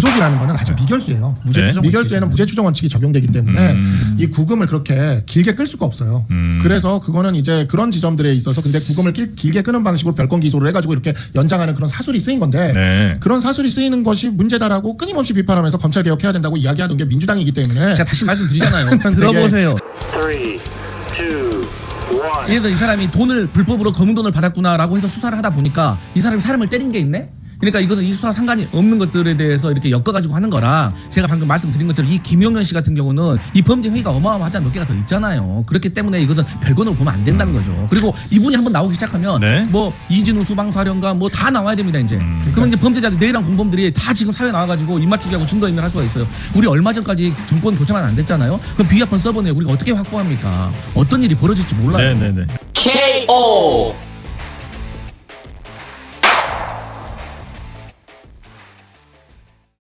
구속이라는 거는 아직 미결수예요. 무죄 네. 추정 미결수에는 무죄 추정 원칙이 적용되기 때문에 음. 이 구금을 그렇게 길게 끌 수가 없어요. 음. 그래서 그거는 이제 그런 지점들에 있어서 근데 구금을 길, 길게 끄는 방식으로 별건 기소를 해가지고 이렇게 연장하는 그런 사술이 쓰인 건데 네. 그런 사술이 쓰이는 것이 문제다라고 끊임없이 비판하면서 검찰 개혁해야 된다고 이야기하던 게 민주당이기 때문에 제가 다시 말씀드리잖아요. 들어보세요. 예를 들어 이 사람이 돈을 불법으로 검은 돈을 받았구나라고 해서 수사를 하다 보니까 이 사람이 사람을 때린 게 있네. 그러니까 이것은 이 수사 상관이 없는 것들에 대해서 이렇게 엮어가지고 하는 거라 제가 방금 말씀드린 것처럼 이 김용현 씨 같은 경우는 이 범죄 회의가 어마어마하지 몇 개가 더 있잖아요. 그렇기 때문에 이것은 별건으로 보면 안 된다는 거죠. 그리고 이분이 한번 나오기 시작하면 네. 뭐 이진우 수방사령관 뭐 다 나와야 됩니다 이제. 그러면 이제 범죄자들 내일한 공범들이 다 지금 사회 나와가지고 입맞추기하고 증거인멸할 수가 있어요. 우리 얼마 전까지 정권 교체만 안 됐잖아요. 그럼 비합헌 서버는 우리가 어떻게 확보합니까? 어떤 일이 벌어질지 몰라요. 네, 네, 네. KO